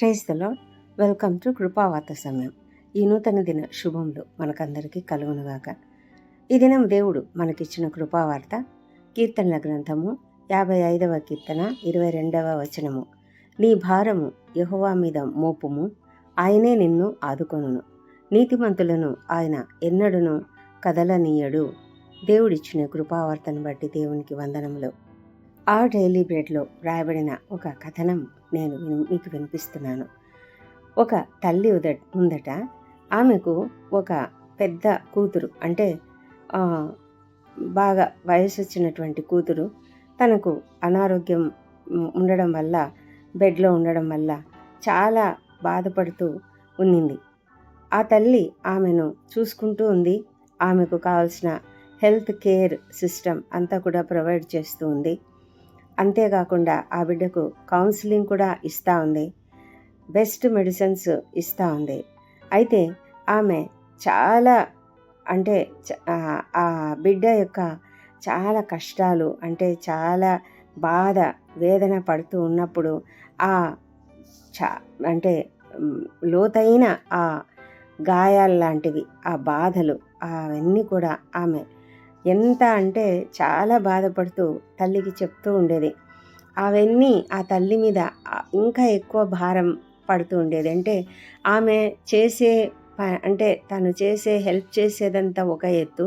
Praise the Lord welcome to కృపావార్త సమయం. ఈ నూతన దిన శుభములు మనకందరికీ కలుగునుగాక. ఈ దినం దేవుడు మనకిచ్చిన కృపావార్త కీర్తనల గ్రంథము యాభై ఐదవ కీర్తన ఇరవై రెండవ వచనము. నీ భారము యెహోవా మీద మోపుము ఆయనే నిన్ను ఆదుకొనును. నీతిమంతులను ఆయన ఎన్నడును కదలనీయడు. దేవుడిచ్చిన కృపావార్తను బట్టి దేవునికి వందనములు. ఆ డైలీ బ్రెడ్లో రాయబడిన ఒక కథనం నేను విన్- మీకు వినిపిస్తున్నాను. ఒక తల్లి ఉద ఉందట ఆమెకు ఒక పెద్ద కూతురు అంటే బాగా వయసు వచ్చినటువంటి కూతురు తనకు అనారోగ్యం ఉండడం వల్ల బెడ్లో ఉండడం వల్ల చాలా బాధపడుతూ ఉన్నింది. ఆ తల్లి ఆమెను చూసుకుంటూ ఉంది. ఆమెకు కావాల్సిన హెల్త్ కేర్ సిస్టమ్ అంతా కూడా ప్రొవైడ్ చేస్తూ ఉంది. అంతేకాకుండా ఆ బిడ్డకు కౌన్సిలింగ్ కూడా ఇస్తూ ఉంది. బెస్ట్ మెడిసిన్స్ ఇస్తూ ఉంది. అయితే ఆమె చాలా అంటే ఆ బిడ్డ యొక్క చాలా కష్టాలు అంటే చాలా బాధ వేదన పడుతూ ఉన్నప్పుడు ఆ చా అంటే లోతైన ఆ గాయాలు లాంటివి ఆ బాధలు అవన్నీ కూడా ఆమె ఎంత అంటే చాలా బాధపడుతూ తల్లికి చెప్తూ ఉండేది. అవన్నీ ఆ తల్లి మీద ఇంకా ఎక్కువ భారం పడుతూ ఉండేది. అంటే ఆమె చేసే ప- అంటే తను చేసే హెల్ప్ చేసేదంతా ఒక ఎత్తు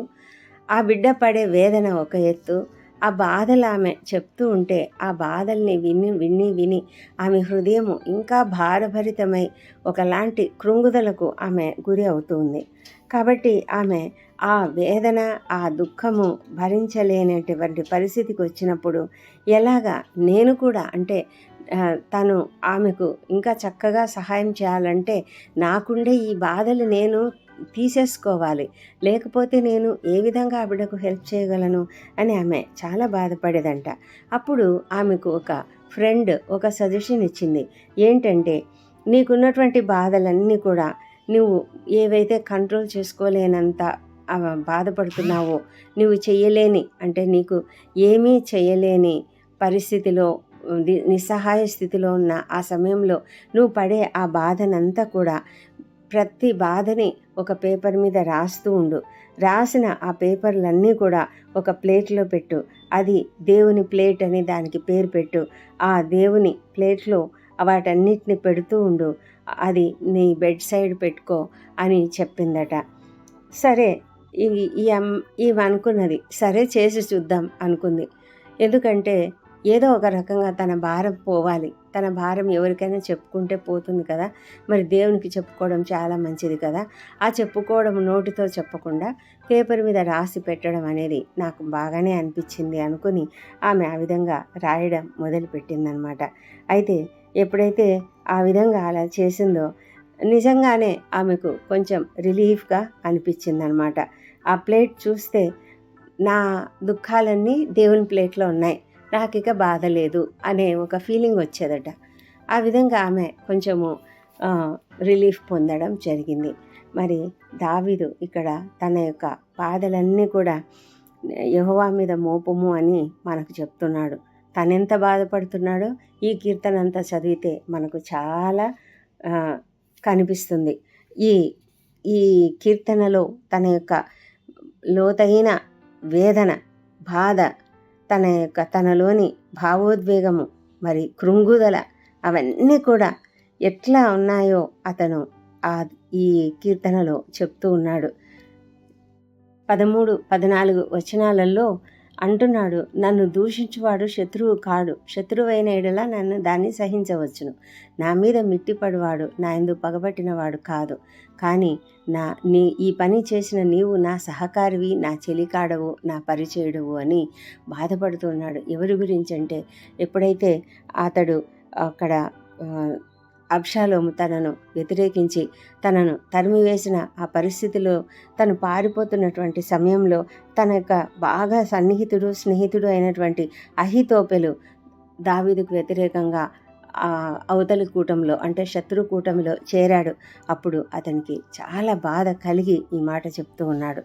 ఆ బిడ్డ పడే వేదన ఒక ఎత్తు ఆ బాధలు ఆమె చెప్తూ ఉంటే ఆ బాధల్ని విని విని విని ఆమె హృదయము ఇంకా భారభరితమై ఒకలాంటి కృంగుదలకు ఆమె గురి అవుతుంది కాబట్టి ఆమె ఆ వేదన ఆ దుఃఖము భరించలేనటువంటి పరిస్థితికి వచ్చినప్పుడు ఎలాగా నేను కూడా అంటే తను ఆమెకు ఇంకా చక్కగా సహాయం చేయాలంటే నాకుండే ఈ బాధలు నేను తీసేసుకోవాలి. లేకపోతే నేను ఏ విధంగా ఆవిడకు హెల్ప్ చేయగలను అని ఆమె చాలా బాధపడేదంట. అప్పుడు ఆమెకు ఒక ఫ్రెండ్ ఒక సజెషన్ ఇచ్చింది. ఏంటంటే నీకున్నటువంటి బాధలన్నీ కూడా నువ్వు ఏవైతే కంట్రోల్ చేసుకోలేనంత బాధపడుతున్నావో నువ్వు చేయలేని అంటే నీకు ఏమీ చేయలేని పరిస్థితిలో నిస్సహాయ స్థితిలో ఉన్న ఆ సమయంలో నువ్వు పడే ఆ బాధనంతా కూడా ప్రతి బాధని ఒక పేపర్ మీద రాస్తూ ఉండు. రాసిన ఆ పేపర్లన్నీ కూడా ఒక ప్లేట్లో పెట్టు. అది దేవుని ప్లేట్ అని దానికి పేరు పెట్టు. ఆ దేవుని ప్లేట్లో వాటన్నిటిని పెడుతూ ఉండు. అది నీ బెడ్ సైడ్ పెట్టుకో అని చెప్పిందట. సరే ఇవి ఈ అమ్ ఇవి అనుకున్నది సరే చేసి చూద్దాం అనుకుంది. ఎందుకంటే ఏదో ఒక రకంగా తన భారం పోవాలి. తన భారం ఎవరికైనా చెప్పుకుంటే పోతుంది కదా. మరి దేవునికి చెప్పుకోవడం చాలా మంచిది కదా. ఆ చెప్పుకోవడం నోటితో చెప్పకుండా పేపర్ మీద రాసి పెట్టడం అనేది నాకు బాగానే అనిపించింది అనుకుని ఆమె ఆ విధంగా రాయడం మొదలుపెట్టిందనమాట. అయితే ఎప్పుడైతే ఆ విధంగా అలా చేసిందో నిజంగానే ఆమెకు కొంచెం రిలీఫ్గా అనిపించిందనమాట. ఆ ప్లేట్ చూస్తే నా దుఃఖాలన్నీ దేవుని ప్లేట్లో ఉన్నాయి. నాకు ఇక బాధ లేదు అనే ఒక ఫీలింగ్ వచ్చేదట. ఆ విధంగా ఆమె కొంచెము రిలీఫ్ పొందడం జరిగింది. మరి దావీదు ఇక్కడ తన యొక్క బాధలన్నీ కూడా యహోవా మీద మోపము అని మనకు చెప్తున్నాడు. తనెంత బాధపడుతున్నాడో ఈ కీర్తన అంతా చదివితే మనకు చాలా కనిపిస్తుంది. ఈ ఈ కీర్తనలో తన యొక్క లోతైన వేదన బాధ తన యొక్క తనలోని భావోద్వేగము మరి కృంగుదల అవన్నీ కూడా ఎట్లా ఉన్నాయో అతను ఆ ఈ కీర్తనలో చెప్తూ ఉన్నాడు. పదమూడు పద్నాలుగు వచనాలలో అంటున్నాడు నన్ను దూషించువాడు శత్రువు కాడు. శత్రువైన ఎడల నన్ను దాన్ని సహించవచ్చును. నా మీద మిట్టిపడివాడు నా ఎందు పగబట్టినవాడు కాదు. కానీ నా నీ ఈ పని చేసిన నీవు నా సహకారివి నా చెలికాడవు నా పరిచయుడవు అని బాధపడుతున్నాడు. ఎవరి గురించి అంటే ఎప్పుడైతే అతడు అక్కడ అబ్షాలోము తనను వ్యతిరేకించి తనను తరిమివేసిన ఆ పరిస్థితిలో తను పారిపోతున్నటువంటి సమయంలో తన యొక్క బాగా సన్నిహితుడు స్నేహితుడు అయినటువంటి అహితోపెలు దావీదుకు వ్యతిరేకంగా అవతలి కూటంలో అంటే శత్రు కూటమిలో చేరాడు. అప్పుడు అతనికి చాలా బాధ కలిగి ఈ మాట చెప్తూ ఉన్నాడు.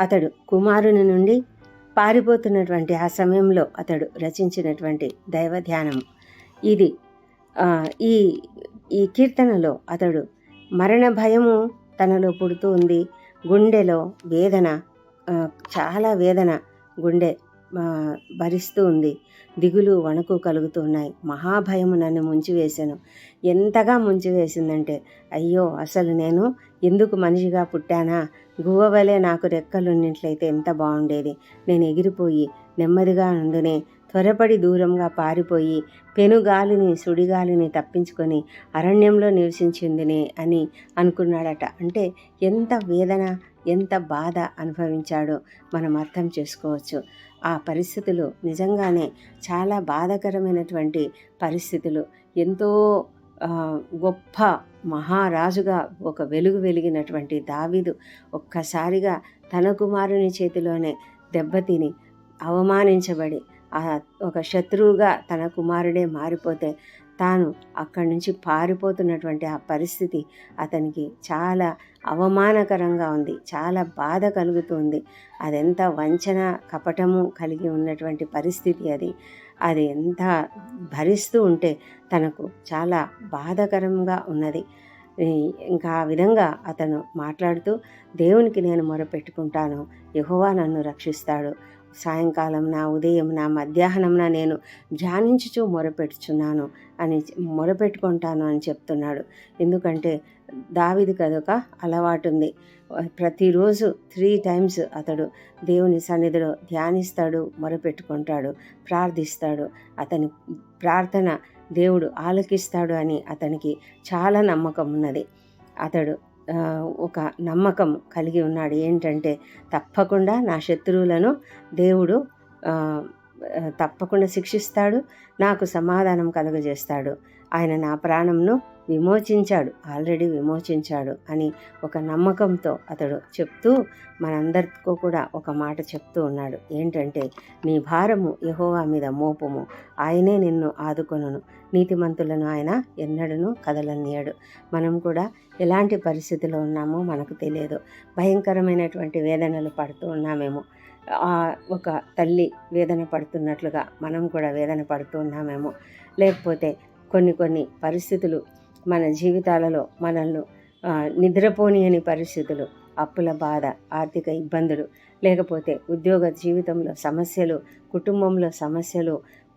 అతడు కుమారుని నుండి పారిపోతున్నటువంటి ఆ సమయంలో అతడు రచించినటువంటి దైవ ధ్యానం ఇది. ఈ ఈ కీర్తనలో అతడు మరణ భయము తనలో పుడుతూ ఉంది. గుండెలో వేదన చాలా వేదన గుండె భరిస్తూ ఉంది దిగులు వణుకు కలుగుతున్నాయి. మహాభయము నన్ను ముంచివేశాను. ఎంతగా ముంచివేసిందంటే అయ్యో అసలు నేను ఎందుకు మనిషిగా పుట్టానా? గువ్వవలే నాకు రెక్కలున్నట్లయితే ఎంత బాగుండేది నేను ఎగిరిపోయి నెమ్మదిగా నుండునే త్వరపడి దూరంగా పారిపోయి పెనుగాలిని సుడిగాలిని తప్పించుకొని అరణ్యంలో నివసించిందినే అని అనుకున్నాడట. అంటే ఎంత వేదన ఎంత బాధ అనుభవించాడో మనం అర్థం చేసుకోవచ్చు. ఆ పరిస్థితులు నిజంగానే చాలా బాధాకరమైనటువంటి పరిస్థితులు. ఎంతో గొప్ప మహారాజుగా ఒక వెలుగు వెలిగినటువంటి దావీదు ఒక్కసారిగా తన కుమారుని చేతిలోనే దెబ్బతిని అవమానించబడి ఆ ఒక శత్రువుగా తన కుమారుడే మారిపోతే తాను అక్కడి నుంచి పారిపోతున్నటువంటి ఆ పరిస్థితి అతనికి చాలా అవమానకరంగా ఉంది. చాలా బాధ కలుగుతుంది. అదెంత వంచన కపటము కలిగి ఉన్నటువంటి పరిస్థితి అది. అది ఎంత భరిస్తూ ఉంటే తనకు చాలా బాధకరంగా ఉన్నది. ఇంకా ఆ విధంగా అతను మాట్లాడుతూ దేవునికి నేను మొరపెట్టుకుంటాను. యహోవా నన్ను రక్షిస్తాడు. సాయంకాలంన ఉదయంన మధ్యాహ్నంన నేను ధ్యానించుచూ మొరపెట్టుచున్నాను అని మొరపెట్టుకుంటాను అని చెప్తున్నాడు. ఎందుకంటే దావిది కదొక అలవాటు ఉంది ప్రతిరోజు త్రీ టైమ్స్ అతడు దేవుని సన్నిధిలో ధ్యానిస్తాడు మొరపెట్టుకుంటాడు ప్రార్థిస్తాడు. అతని ప్రార్థన దేవుడు ఆలకిస్తాడు అని అతనికి చాలా నమ్మకం ఉన్నది అతడు ఒక నమ్మకం కలిగి ఉన్నాడు. ఏంటంటే తప్పకుండా నా శత్రువులను దేవుడు తప్పకుండా శిక్షిస్తాడు నాకు సమాధానం కలుగజేస్తాడు. ఆయన నా ప్రాణంను విమోచించాడు ఆల్రెడీ విమోచించాడు అని ఒక నమ్మకంతో అతడు చెప్తూ మనందరితో కూడా ఒక మాట చెప్తూ ఉన్నాడు. ఏంటంటే నీ భారము యహోవా మీద మోపము. ఆయనే నిన్ను ఆదుకొనును. నీతిమంతులను ఆయన ఎన్నడను కదలనీయడు. మనం కూడా ఎలాంటి పరిస్థితిలో ఉన్నామో మనకు తెలియదు. భయంకరమైనటువంటి వేదనలు పడుతూ ఉన్నామేమో. ఆ ఒక తల్లి వేదన పడుతున్నట్లుగా మనం కూడా వేదన పడుతూ ఉన్నామేమో. లేకపోతే కొన్ని కొన్ని పరిస్థితులు మన జీవితాలలో మనల్ని నిద్రపోనియని పరిస్థితులు అప్పుల బాధ ఆర్థిక ఇబ్బందులు లేకపోతే ఉద్యోగ జీవితంలో సమస్యలు కుటుంబంలో సమస్యలు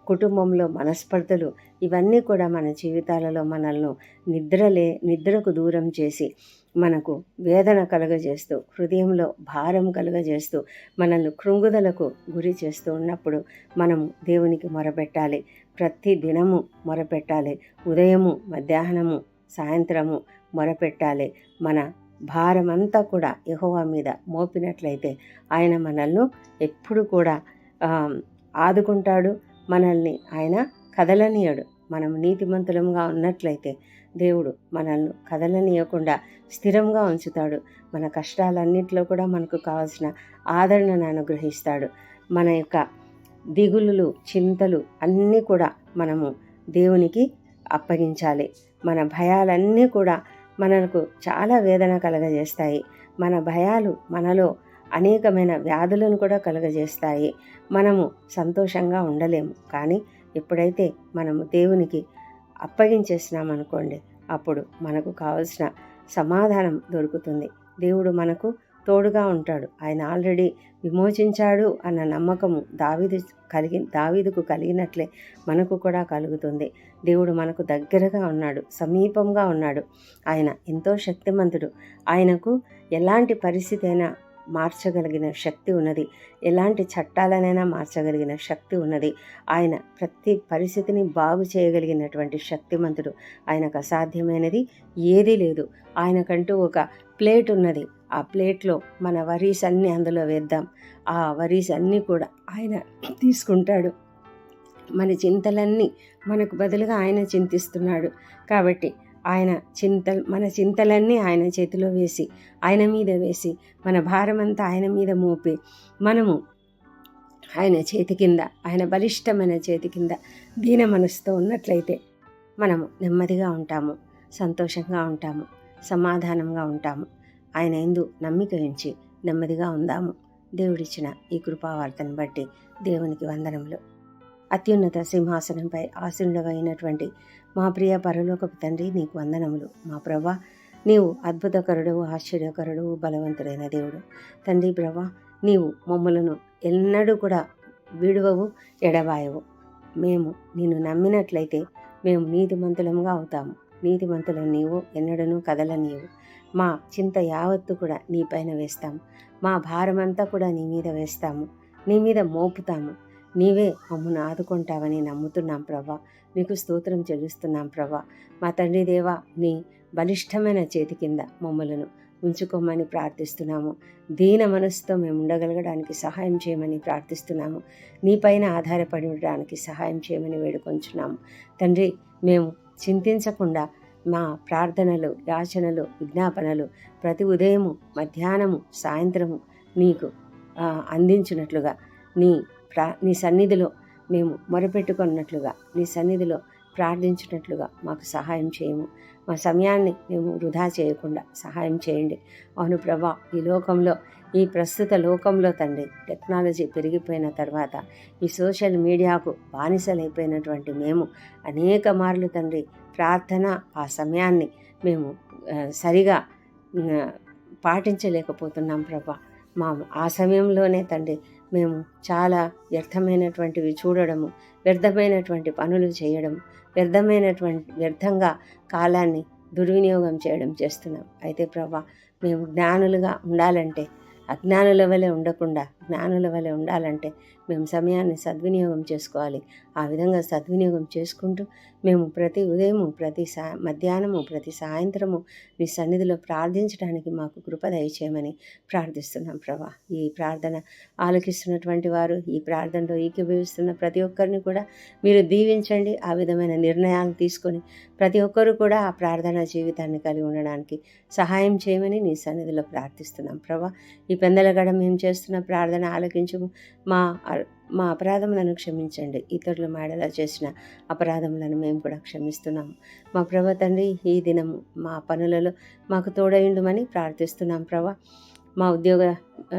కుటుంబంలో మనస్పర్ధలు ఇవన్నీ కూడా మన జీవితాలలో మనల్ని నిద్రలే నిద్రకు దూరం చేసి మనకు వేదన కలుగజేస్తూ హృదయంలో భారం కలుగజేస్తూ మనల్ని కృంగుదలకు గురి చేస్తూ ఉన్నప్పుడు మనము దేవునికి మొరపెట్టాలి. ప్రతి దినము మొరపెట్టాలి. ఉదయము మధ్యాహ్నము సాయంత్రము మొరపెట్టాలి. మన భారమంతా కూడా యహోవా మీద మోపినట్లయితే ఆయన మనల్ని ఎప్పుడు కూడా ఆదుకుంటాడు. మనల్ని ఆయన కదలనీయడు. మనం నీతిమంతులంగా ఉన్నట్లయితే దేవుడు మనల్ని కదలనీయకుండా స్థిరంగా ఉంచుతాడు. మన కష్టాలన్నింటిలో కూడా మనకు కావాల్సిన ఆదరణను అనుగ్రహిస్తాడు. మన యొక్క దిగులులు చింతలు అన్నీ కూడా మనము దేవునికి అప్పగించాలి. మన భయాలన్నీ కూడా మనకు చాలా వేదన కలగజేస్తాయి. మన భయాలు మనలో అనేకమైన వ్యాధులను కూడా కలుగజేస్తాయి. మనము సంతోషంగా ఉండలేము. కానీ ఎప్పుడైతే మనము దేవునికి అప్పగించేసినామనుకోండి అప్పుడు మనకు కావలసిన సమాధానం దొరుకుతుంది. దేవుడు మనకు తోడుగా ఉంటాడు. ఆయన ఆల్రెడీ విమోచించాడు అన్న నమ్మకము దావీదు కలిగి దావీదుకు కలిగినట్లే మనకు కూడా కలుగుతుంది. దేవుడు మనకు దగ్గరగా ఉన్నాడు సమీపంగా ఉన్నాడు. ఆయన ఎంతో శక్తిమంతుడు. ఆయనకు ఎలాంటి పరిస్థితి అయినా మార్చగలిగిన శక్తి ఉన్నది. ఎలాంటి చట్టాలనైనా మార్చగలిగిన శక్తి ఉన్నది. ఆయన ప్రతి పరిస్థితిని బాగు చేయగలిగినటువంటి శక్తిమంతుడు. ఆయనకు అసాధ్యమైనది ఏదీ లేదు. ఆయనకంటూ ఒక ప్లేట్ ఉన్నది. ఆ ప్లేట్లో మన వరీస్ అన్నీ అందులో వేద్దాం. ఆ వరీస్ అన్నీ కూడా ఆయన తీసుకుంటాడు. మన చింతలన్నీ మనకు బదులుగా ఆయన చింతిస్తున్నాడు. కాబట్టి ఆయన చింత మన చింతలన్నీ ఆయన చేతిలో వేసి ఆయన మీద వేసి మన భారమంతా ఆయన మీద మోపి మనము ఆయన చేతి కింద ఆయన బలిష్టమైన చేతి కింద దీన మనసుతో ఉన్నట్లయితే మనము నెమ్మదిగా ఉంటాము సంతోషంగా ఉంటాము సమాధానంగా ఉంటాము. ఆయన ఎందు నమ్మిక ఉంచి నెమ్మదిగా ఉందాము. దేవుడిచ్చిన ఈ కృపావార్తను బట్టి దేవునికి వందనములు. అత్యున్నత సింహాసనంపై ఆసీనుడవైనటువంటి మా ప్రియ పరలోకపు తండ్రి నీకు వందనములు. మా ప్రభా నీవు అద్భుతకరుడు ఆశ్చర్యకరుడు బలవంతుడైన దేవుడు. తండ్రి ప్రభా నీవు మమ్మలను ఎన్నడూ కూడా విడువవు ఎడబాయవు. మేము నిన్ను నమ్మినట్లయితే మేము నీతిమంతులముగా అవుతాము. నీతిమంతులు నీవు ఎన్నడను కదలనీవు నీవు మా చింత యావత్తు కూడా నీపైన వేస్తాము. మా భారమంతా కూడా నీ మీద వేస్తాము. నీ మీద మోపుతాము. నీవే మమ్మను ఆదుకుంటావని నమ్ముతున్నాం ప్రభా నీకు స్తోత్రం చెల్లిస్తున్నాం ప్రభా మా తండ్రి దేవా నీ బలిష్టమైన చేతి కింద మమ్మలను ఉంచుకోమని ప్రార్థిస్తున్నాము. దీన మనసుతో మేము ఉండగలగడానికి సహాయం చేయమని ప్రార్థిస్తున్నాము. నీపైన ఆధారపడి ఉండడానికి సహాయం చేయమని వేడుకొంచున్నాము. తండ్రి మేము చింతించకుండా మా ప్రార్థనలు యాచనలు విజ్ఞాపనలు ప్రతి ఉదయము మధ్యాహ్నము సాయంత్రము నీకు అందించినట్లుగా నీ ప్రా నీ సన్నిధిలో మేము మొరపెట్టుకున్నట్లుగా. నీ సన్నిధిలో ప్రార్థించినట్లుగా మాకు సహాయం చేయము. మా సమయాన్ని మేము వృధా చేయకుండా సహాయం చేయండి. అవును ప్రభా ఈ లోకంలో ఈ ప్రస్తుత లోకంలో తండ్రి టెక్నాలజీ పెరిగిపోయిన తర్వాత ఈ సోషల్ మీడియాకు బానిసలైపోయినటువంటి మేము అనేక మార్లు తండ్రి ప్రార్థన ఆ సమయాన్ని మేము సరిగా పాటించలేకపోతున్నాం ప్రభా. మా ఆ సమయంలోనే తండ్రి మేము చాలా వ్యర్థమైనటువంటివి చూడడము వ్యర్థమైనటువంటి పనులు చేయడం వ్యర్థమైనటువంటి వ్యర్థంగా కాలాన్ని దుర్వినియోగం చేయడం చేస్తున్నాం. అయితే ప్రభా మేము జ్ఞానులుగా ఉండాలంటే అజ్ఞానుల వలె ఉండకుండా జ్ఞానుల వలె ఉండాలంటే మేము సమయాన్ని సద్వినియోగం చేసుకోవాలి. ఆ విధంగా సద్వినియోగం చేసుకుంటూ మేము ప్రతి ఉదయము ప్రతి సా మధ్యాహ్నము ప్రతి సాయంత్రము మీ సన్నిధిలో ప్రార్థించడానికి మాకు కృప దయచేయమని ప్రార్థిస్తున్నాం ప్రభా. ఈ ప్రార్థన ఆలోకిస్తున్నటువంటి వారు ఈ ప్రార్థనలో ఏకీభవిస్తున్న ప్రతి ఒక్కరిని కూడా మీరు దీవించండి. ఆ విధమైన నిర్ణయాలు తీసుకొని ప్రతి ఒక్కరూ కూడా ఆ ప్రార్థనా జీవితాన్ని కలిగి ఉండడానికి సహాయం చేయమని నీ సన్నిధిలో ప్రార్థిస్తున్నాం ప్రభా. ఈ పెందలగడ మేము చేస్తున్న ప్రార్థన ఆలకించము. మా మా అపరాధములను క్షమించండి. ఇతరుల మేడలా చేసిన అపరాధములను మేము కూడా క్షమిస్తున్నాము. మా ప్రభ తండ్రి ఈ దినము మా పనులలో మాకు తోడయుండుమని ప్రార్థిస్తున్నాం ప్రభా. మా ఉద్యోగ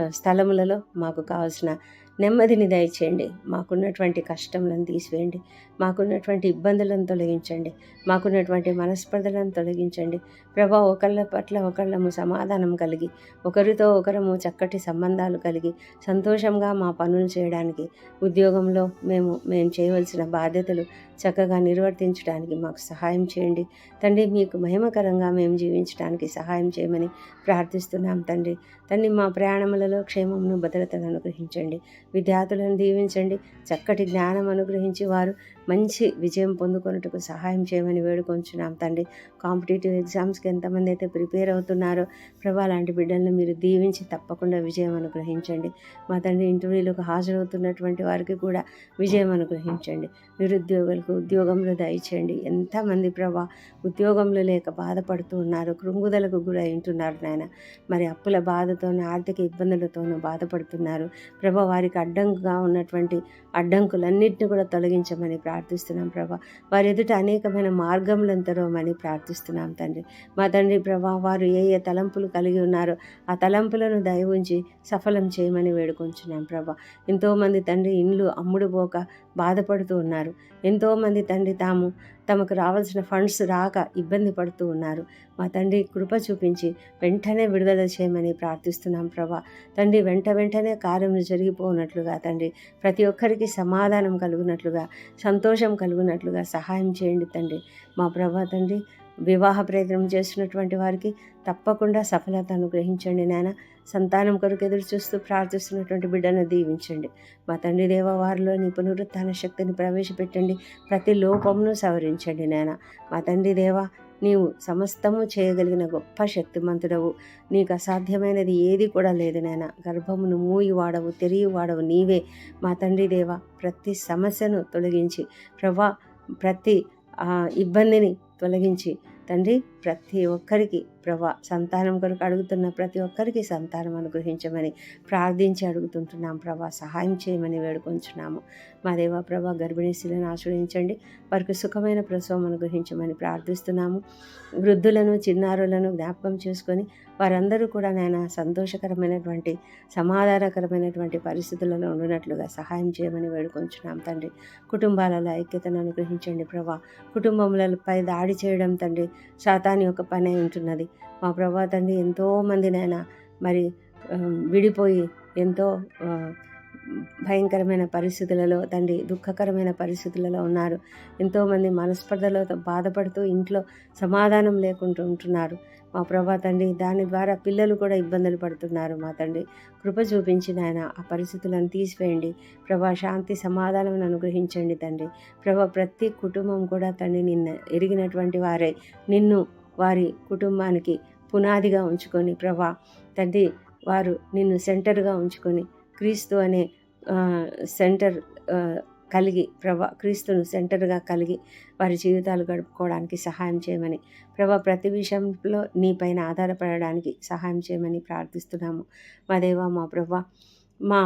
స్థలములలో మాకు కావాల్సిన నెమ్మదిని దయచేయండి. మాకున్నటువంటి కష్టములను తీసివేయండి. మాకున్నటువంటి ఇబ్బందులను తొలగించండి. మాకున్నటువంటి మనస్పర్ధలను తొలగించండి. ప్రభా ఒకళ్ళ పట్ల ఒకళ్ళము సమాధానం కలిగి ఒకరితో ఒకరము చక్కటి సంబంధాలు కలిగి సంతోషంగా మా పనులు చేయడానికి ఉద్యోగంలో మేము మేము చేయవలసిన బాధ్యతలు చక్కగా నిర్వర్తించడానికి మాకు సహాయం చేయండి. తండ్రి మీకు మహిమకరంగా మేము జీవించడానికి సహాయం చేయమని ప్రార్థిస్తున్నాం తండ్రి. తండ్రి మా ప్రయాణములలో క్షేమమును భద్రతను అనుగ్రహించండి. విద్యార్థులను దీవించండి. చక్కటి జ్ఞానం అనుగ్రహించి వారు మంచి విజయం పొందుకొనుటకు సహాయం చేయమని వేడుకొంచున్నాం తండ్రి. కాంపిటేటివ్ ఎగ్జామ్స్కి ఎంతమంది అయితే ప్రిపేర్ అవుతున్నారో ప్రభా లాంటి బిడ్డలను మీరు దీవించి తప్పకుండా విజయం అనుగ్రహించండి. మా తండ్రి ఇంటర్వ్యూలకు హాజరవుతున్నటువంటి వారికి కూడా విజయం అనుగ్రహించండి. నిరుద్యోగులకు ఉద్యోగంలో దయచేయండి. ఎంతమంది ప్రభా ఉద్యోగంలో లేక బాధపడుతూ ఉన్నారు కృంగుదలకు గురై ఉంటున్నారు నాయన. మరి అప్పుల బాధతోనూ ఆర్థిక ఇబ్బందులతోనూ బాధపడుతున్నారు. ప్రభా వారికి అడ్డంకుగా ఉన్నటువంటి అడ్డంకులన్నింటినీ కూడా తొలగించమని ప్రార్థిస్తున్నాం ప్రభా. వారి ఎదుట అనేకమైన మార్గములను తెరవమని ప్రార్థిస్తున్నాం తండ్రి. మా తండ్రి ప్రభా వారు ఏ ఏ తలంపులు కలిగి ఉన్నారో ఆ తలంపులను దయ ఉంచి సఫలం చేయమని వేడుకొంచున్నాం ప్రభా. ఎంతోమంది తండ్రి ఇండ్లు అమ్ముడుపోక బాధపడుతూ ఉన్నారు. ఎంతోమంది తండ్రి తాము తమకు రావాల్సిన ఫండ్స్ రాక ఇబ్బంది పడుతూ ఉన్నారు. మా తండ్రి కృప చూపించి వెంటనే విడుదల చేయమని ప్రార్థిస్తున్నాం ప్రభా. తండ్రి వెంట వెంటనే కార్యములు జరిగిపోనట్లుగా తండ్రి ప్రతి ఒక్కరికి సమాధానం కలుగునట్లుగా సంతోషం కలుగునట్లుగా సహాయం చేయండి తండ్రి. మా ప్రభా తండ్రి వివాహ ప్రయత్నం చేస్తున్నటువంటి వారికి తప్పకుండా సఫలత అనుగ్రహించండి నాయన. సంతానం కొరకు ఎదురు చూస్తూ ప్రార్థిస్తున్నటువంటి బిడ్డను దీవించండి. మా తండ్రి దేవ వారిలో నీ శక్తిని ప్రవేశపెట్టండి. ప్రతి లోపమును సవరించండి నాయన. మా తండ్రి దేవ నీవు సమస్తము చేయగలిగిన గొప్ప శక్తిమంతుడవు. నీకు అసాధ్యమైనది ఏది కూడా లేదు నాయన. గర్భమును మూయి వాడవు తెరిగి వాడవు నీవే. మా తండ్రి దేవ ప్రతి సమస్యను తొలగించి ప్రభా ప్రతి ఆ, ఇబ్బందిని తొలగించి తండ్రి ప్రతి ఒక్కరికి ప్రభా సంతానం కొరకు అడుగుతున్న ప్రతి ఒక్కరికి సంతానం అనుగ్రహించమని ప్రార్థించి అడుగుతుంటున్నాం ప్రభా. సహాయం చేయమని వేడుకొంచున్నాము. మా దేవ ప్రభా గర్భిణీ ఆశ్రయించండి. వారికి సుఖమైన ప్రసవం అనుగ్రహించమని ప్రార్థిస్తున్నాము. వృద్ధులను చిన్నారులను జ్ఞాపకం చేసుకొని వారందరూ కూడా నాయన సంతోషకరమైనటువంటి సమాధానకరమైనటువంటి పరిస్థితులలో ఉండినట్లుగా సహాయం చేయమని వేడుకొంచున్నాం తండ్రి. కుటుంబాలలో ఐక్యతను అనుగ్రహించండి ప్రభా. కుటుంబములపై దాడి చేయడం తండ్రి శాతాని యొక్క పని ఉంటున్నది. మా ప్రభా తండ్రి ఎంతోమంది నాయన మరి విడిపోయి ఎంతో భయంకరమైన పరిస్థితులలో తండ్రి దుఃఖకరమైన పరిస్థితులలో ఉన్నారు. ఎంతోమంది మనస్పర్ధలో బాధపడుతూ ఇంట్లో సమాధానం లేకుండా ఉంటున్నారు. మా ప్రభా తండ్రి దాని ద్వారా పిల్లలు కూడా ఇబ్బందులు పడుతున్నారు మా తండ్రి. కృప చూపించిన ఆయన ఆ పరిస్థితులను తీసివేయండి. ప్రభా శాంతి సమాధానం అనుగ్రహించండి తండ్రి. ప్రభా ప్రతి కుటుంబం కూడా తండ్రి నిన్న ఎరిగినటువంటి వారే. నిన్ను వారి కుటుంబానికి పునాదిగా ఉంచుకొని ప్రభా తండ్రి వారు నిన్ను సెంటర్గా ఉంచుకొని క్రీస్తు అనే సెంటర్ కలిగి ప్రభా క్రీస్తును సెంటర్గా కలిగి వారి జీవితాలు గడుపుకోవడానికి సహాయం చేయమని ప్రభా ప్రతి విషయంలో నీపైన ఆధారపడడానికి సహాయం చేయమని ప్రార్థిస్తున్నాము. మా దేవ మా ప్రభా మా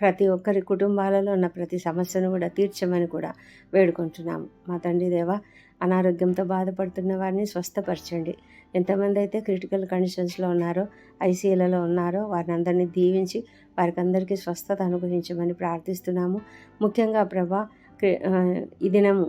ప్రతి ఒక్కరి కుటుంబాలలో ఉన్న ప్రతి సమస్యను కూడా తీర్చమని కూడా వేడుకుంటున్నాము. మా తండ్రి దేవా అనారోగ్యంతో బాధపడుతున్న వారిని స్వస్థపరచండి. ఎంతమంది అయితే క్రిటికల్ కండిషన్స్లో ఉన్నారో ఐసీయూలలో ఉన్నారో వారిని అందరినీ దీవించి వారికి అందరికీ స్వస్థత అనుగ్రహించమని ప్రార్థిస్తున్నాము. ముఖ్యంగా ప్రభా ఈ దినము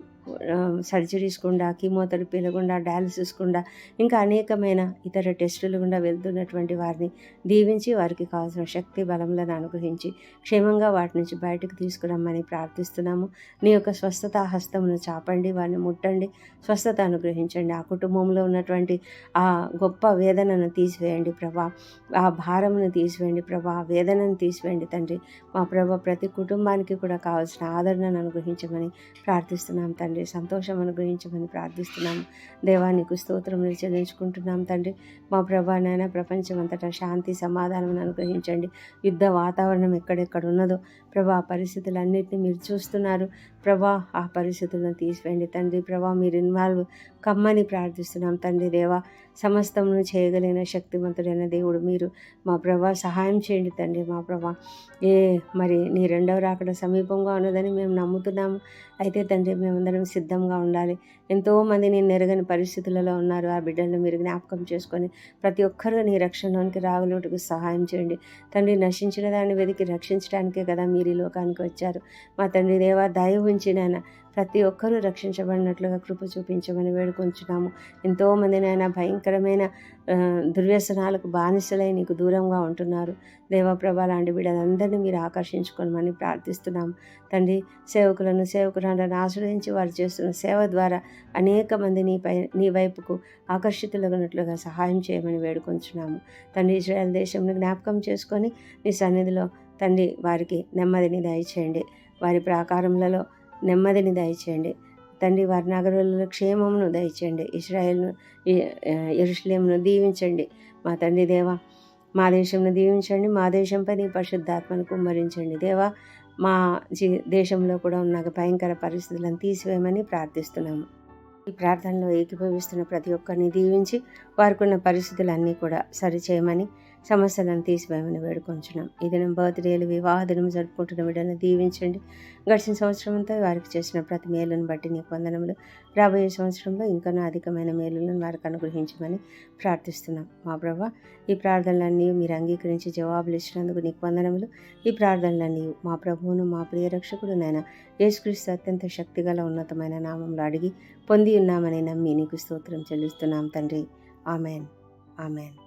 సర్జరీస్ గుండా కీమోథెరపీల గుండా డయాలసిస్ గుండా ఇంకా అనేకమైన ఇతర టెస్టులు గుండా వెళ్తున్నటువంటి వారిని దీవించి వారికి కావాల్సిన శక్తి బలములను అనుగ్రహించి క్షేమంగా వాటి నుంచి బయటకు తీసుకురమ్మని ప్రార్థిస్తున్నాము. నీ యొక్క స్వస్థత హస్తమును చాపండి వారిని ముట్టండి స్వస్థత అనుగ్రహించండి. ఆ కుటుంబంలో ఉన్నటువంటి ఆ గొప్ప వేదనను తీసివేయండి ప్రభా. ఆ భారమును తీసివేయండి ప్రభా. ఆ వేదనను తీసివేయండి తండ్రి. మా ప్రభా ప్రతి కుటుంబానికి కూడా కావాల్సిన ఆదరణను అనుగ్రహించమని ప్రార్థిస్తున్నాం తండ్రి. సంతోషం అనుగ్రహించమని ప్రార్థిస్తున్నాము దేవానికి స్తోత్రములు చెల్లించుకుంటున్నాం తండ్రి. మా ప్రభా నాయన ప్రపంచం అంతటా శాంతి సమాధానం అనుగ్రహించండి. యుద్ధ వాతావరణం ఎక్కడెక్కడ ఉన్నదో ప్రభా పరిస్థితులన్నింటినీ మీరు చూస్తున్నారు. ప్రభా ఆ పరిస్థితులను తీసివేయండి తండ్రి. ప్రభా మీరు ఇన్వాల్వ్ కమ్మని ప్రార్థిస్తున్నాం తండ్రి దేవా సమస్తమును చేయగలిగిన శక్తివంతుడైన దేవుడు మీరు మా ప్రభా సహాయం చేయండి తండ్రి మా ప్రభా. ఏ మరి నీ రెండవ రాకడ సమీపంగా ఉన్నదని మేము నమ్ముతున్నాము. అయితే తండ్రి మేమందరం సిద్ధంగా ఉండాలి. ఎంతోమంది నేను నెరగని పరిస్థితులలో ఉన్నారు. ఆ బిడ్డలను మీరు జ్ఞాపకం చేసుకొని ప్రతి ఒక్కరూ నీ రక్షణలోనికి రాగలుగుటకు సహాయం చేయండి. తండ్రి నశించిన దాన్ని వెతికి రక్షించడానికే కదా మీరు ఈ లోకానికి వచ్చారు. మా తండ్రి దేవా దయ ఉంచి నాయన ప్రతి ఒక్కరూ రక్షించబడినట్లుగా కృప చూపించమని వేడుకొంచున్నాము. ఎంతోమంది నాయన భయంకరమైన దుర్వ్యసనాలకు బానిసలై నీకు దూరంగా ఉంటున్నారు. దేవప్రభ లాంటి వీళ్ళందరినీ మీరు ఆకర్షించుకోమని ప్రార్థిస్తున్నాము. తండ్రి సేవకులను సేవకురాలను ఆశ్రయించి వారు చేస్తున్న సేవ ద్వారా అనేక మంది నీపై నీ వైపుకు ఆకర్షితులగినట్లుగా సహాయం చేయమని వేడుకొంచున్నాము. తండ్రి ఇజ్రాయల్ దేశంను జ్ఞాపకం చేసుకొని నీ సన్నిధిలో తండ్రి వారికి నెమ్మదిని దయచేయండి. వారి ప్రాకారములలో నెమ్మదిని దయచేయండి. తండ్రి వారి నగరులలో క్షేమమును దయచేయండి. ఇస్రాయల్ను ఎరుషులేమును దీవించండి. మా తండ్రి దేవా మా దేశంను దీవించండి. మా దేశంపై నీ పరిశుద్ధాత్మను కుమ్మరించండి. దేవా మా జీ దేశంలో కూడా ఉన్న భయంకర పరిస్థితులను తీసివేయమని ప్రార్థిస్తున్నాము. ఈ ప్రార్థనలో ఏకీభవిస్తున్న ప్రతి ఒక్కరిని దీవించి వారికి ఉన్న పరిస్థితులన్నీ కూడా సరిచేయమని సమస్యలను తీసివేయమని వేడుకొంచున్నాం. ఈ దినం బర్త్డేలు వివాహ దినం జరుపుకుంటున్న బిడ్డలను దీవించండి. గడిచిన సంవత్సరం అంతా వారికి చేసిన ప్రతి మేలును బట్టి నీ వందనములు. రాబోయే సంవత్సరంలో ఇంకనూ అధికమైన మేలులను వారికి అనుగ్రహించమని ప్రార్థిస్తున్నాం. మా ప్రభా ఈ ప్రార్థనలన్నీ మీరు అంగీకరించి జవాబులు ఇచ్చినందుకు నీకు వందనములు. ఈ ప్రార్థనలన్నీ మా ప్రభువును మా ప్రియ రక్షకుడు నాయన యేసుక్రీస్తు అత్యంత శక్తిగల ఉన్నతమైన నామంలో అడిగి పొంది ఉన్నామని నమ్మి నీకు స్తోత్రం చెల్లిస్తున్నాం తండ్రి. ఆమెన్. ఆమెన్.